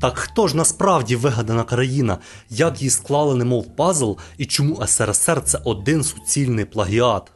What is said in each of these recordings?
Так хто ж насправді вигадана країна? Як її склали немов пазл, і чому СРСР це один суцільний плагіат?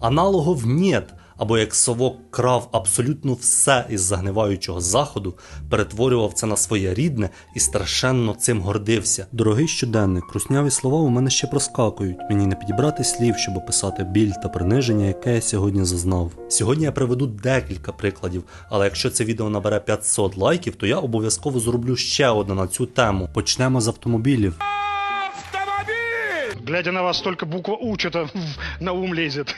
Аналогов нет, або як совок крав абсолютно все із загниваючого заходу, перетворював це на своє рідне і страшенно цим гордився. Дорогий щоденник, русняві слова у мене ще проскакують. Мені не підібрати слів, щоб описати біль та приниження, яке я сьогодні зазнав. Сьогодні я приведу декілька прикладів, але якщо це відео набере 500 лайків, то я обов'язково зроблю ще одне на цю тему. Почнемо з автомобілів. Глядя на вас, только буква У что-то на ум лезет.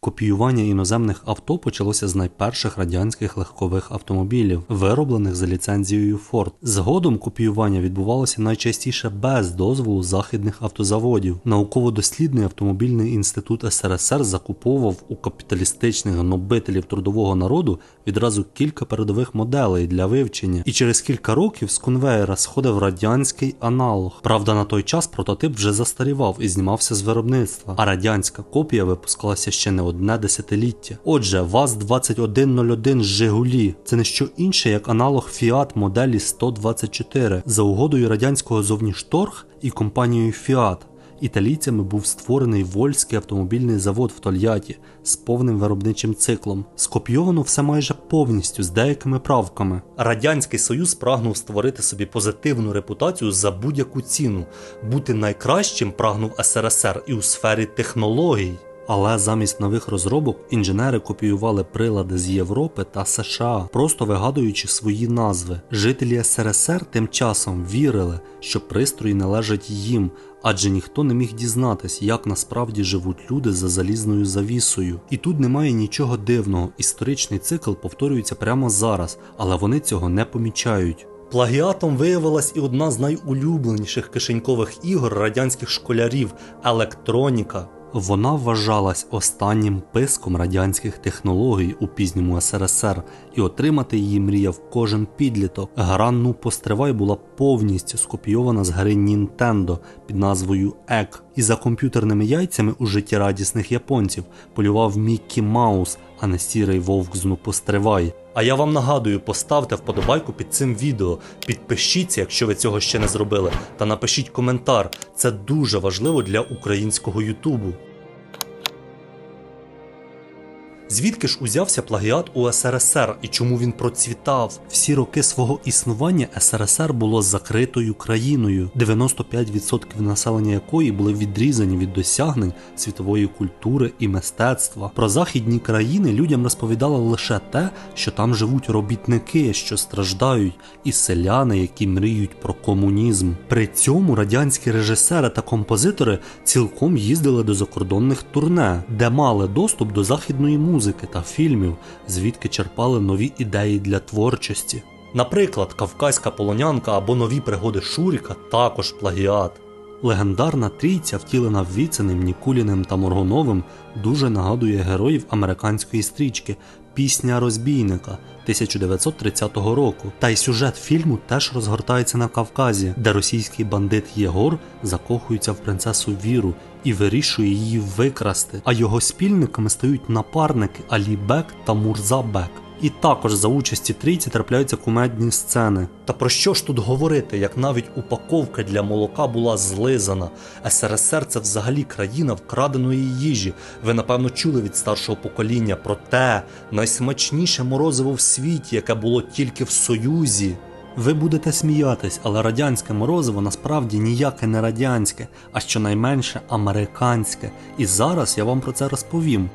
Копіювання іноземних авто почалося з найперших радянських легкових автомобілів, вироблених за ліцензією Ford. Згодом копіювання відбувалося найчастіше без дозволу західних автозаводів. Науково-дослідний автомобільний інститут СРСР закуповував у капіталістичних гнобителів трудового народу відразу кілька передових моделей для вивчення, і через кілька років з конвеєра сходив радянський аналог. Правда, на той час прототип вже застарівав і знімався з виробництва, а радянська копія випускалася ще не одне десятиліття. Отже, ВАЗ-2101 Жигулі це не що інше, як аналог Fiat моделі 124 за угодою радянського зовнішторг і компанією Fiat. Італійцями був створений Вольський автомобільний завод в Тольятті з повним виробничим циклом. Скопійовано все майже повністю з деякими правками. Радянський Союз прагнув створити собі позитивну репутацію за будь-яку ціну. Бути найкращим прагнув СРСР і у сфері технологій. Але замість нових розробок інженери копіювали прилади з Європи та США, просто вигадуючи свої назви. Жителі СРСР тим часом вірили, що пристрої належать їм, адже ніхто не міг дізнатись, як насправді живуть люди за залізною завісою. І тут немає нічого дивного. Історичний цикл повторюється прямо зараз, але вони цього не помічають. Плагіатом виявилась і одна з найулюбленіших кишенькових ігор радянських школярів електроніка. Вона вважалась останнім писком радянських технологій у пізньому СРСР, і отримати її мріяв кожен підліток. Гра «Ну постривай була повністю скопійована з гри Nintendo під назвою ЕК. І за комп'ютерними яйцями у житті радісних японців полював Міккі Маус, а не сірий вовк з «Ну постривай. А я вам нагадую, поставте вподобайку під цим відео, підпишіться, якщо ви цього ще не зробили, та напишіть коментар. Це дуже важливо для українського Ютубу. Звідки ж узявся плагіат у СРСР і чому він процвітав? Всі роки свого існування СРСР було закритою країною, 95% населення якої були відрізані від досягнень світової культури і мистецтва. Про західні країни людям розповідали лише те, що там живуть робітники, що страждають, і селяни, які мріють про комунізм. При цьому радянські режисери та композитори цілком їздили до закордонних турне, де мали доступ до західної музики та фільмів, звідки черпали нові ідеї для творчості. Наприклад, Кавказька полонянка або нові пригоди Шуріка також плагіат. Легендарна трійця, втілена Віценим, Нікуліним та Моргуновим, дуже нагадує героїв американської стрічки Пісня розбійника 1930 року. Та й сюжет фільму теж розгортається на Кавказі, де російський бандит Єгор закохується в принцесу Віру і вирішує її викрасти. А його спільниками стають напарники Алі Бек та Мурза Бек. І також за участі трійці трапляються кумедні сцени. Та про що ж тут говорити, як навіть упаковка для молока була злизана? СРСР це взагалі країна вкраденої їжі. Ви напевно чули від старшого покоління про те найсмачніше морозиво в світі, яке було тільки в Союзі. Ви будете сміятись, але радянське морозиво насправді ніяке не радянське, а щонайменше американське. І зараз я вам про це розповім.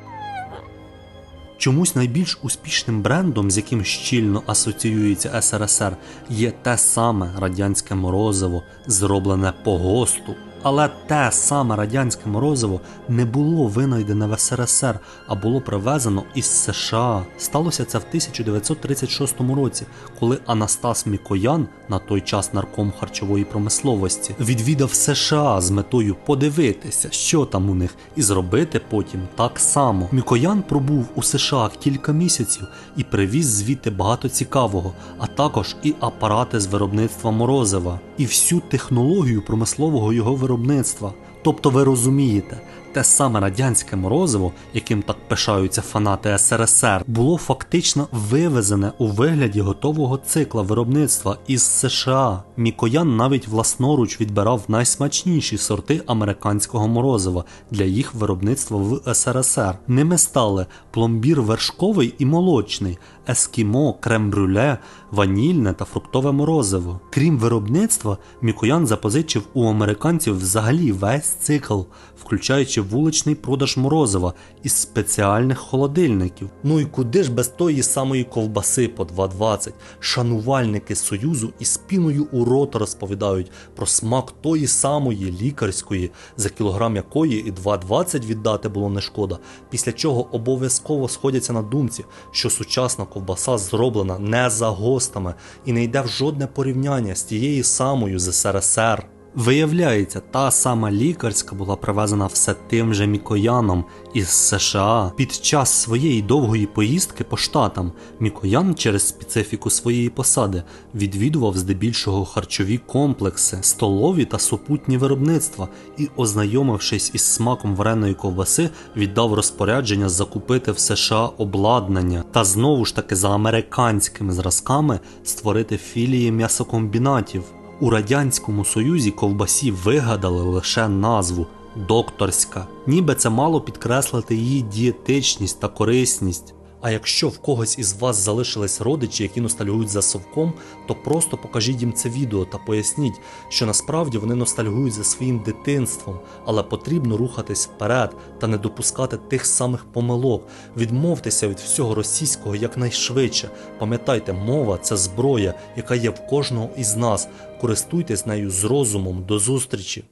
Чомусь найбільш успішним брендом, з яким щільно асоціюється СРСР, є те саме радянське морозиво, зроблене по ГОСТу. Але те саме радянське морозиво не було винайдене в СРСР, а було привезено із США. Сталося це в 1936 році, коли Анастас Мікоян, на той час нарком харчової промисловості, відвідав США з метою подивитися, що там у них, і зробити потім так само. Мікоян пробув у США кілька місяців і привіз звідти багато цікавого, а також і апарати з виробництва морозива, і всю технологію промислового його виробництва. Тобто ви розумієте, те саме радянське морозиво, яким так пишаються фанати СРСР, було фактично вивезене у вигляді готового цикла виробництва із США. Мікоян навіть власноруч відбирав найсмачніші сорти американського морозива для їх виробництва в СРСР. Ними стали пломбір вершковий і молочний, ескімо, крем-брюле, ванільне та фруктове морозиво. Крім виробництва, Мікоян запозичив у американців взагалі весь цикл, включаючи вуличний продаж морозива із спеціальних холодильників. Ну і куди ж без тої самої ковбаси по 2,20? Шанувальники Союзу із піною у рот розповідають про смак тої самої лікарської, за кілограм якої і 2,20 віддати було не шкода, після чого обов'язково сходяться на думці, що сучасна ковбаса зроблена не за гостами і не йде в жодне порівняння з тією самою з СРСР. Виявляється, та сама лікарська була привезена все тим же Мікояном із США. Під час своєї довгої поїздки по штатам Мікоян через специфіку своєї посади відвідував здебільшого харчові комплекси, столові та супутні виробництва і, ознайомившись із смаком вареної ковбаси, віддав розпорядження закупити в США обладнання та знову ж таки за американськими зразками створити філії м'ясокомбінатів. У Радянському Союзі ковбасі вигадали лише назву докторська, ніби це мало підкреслити її дієтичність та корисність. А якщо в когось із вас залишились родичі, які ностальгують за совком, то просто покажіть їм це відео та поясніть, що насправді вони ностальгують за своїм дитинством, але потрібно рухатись вперед та не допускати тих самих помилок. Відмовтеся від всього російського якнайшвидше. Пам'ятайте, мова це зброя, яка є в кожного із нас. Користуйтесь нею з розумом. До зустрічі!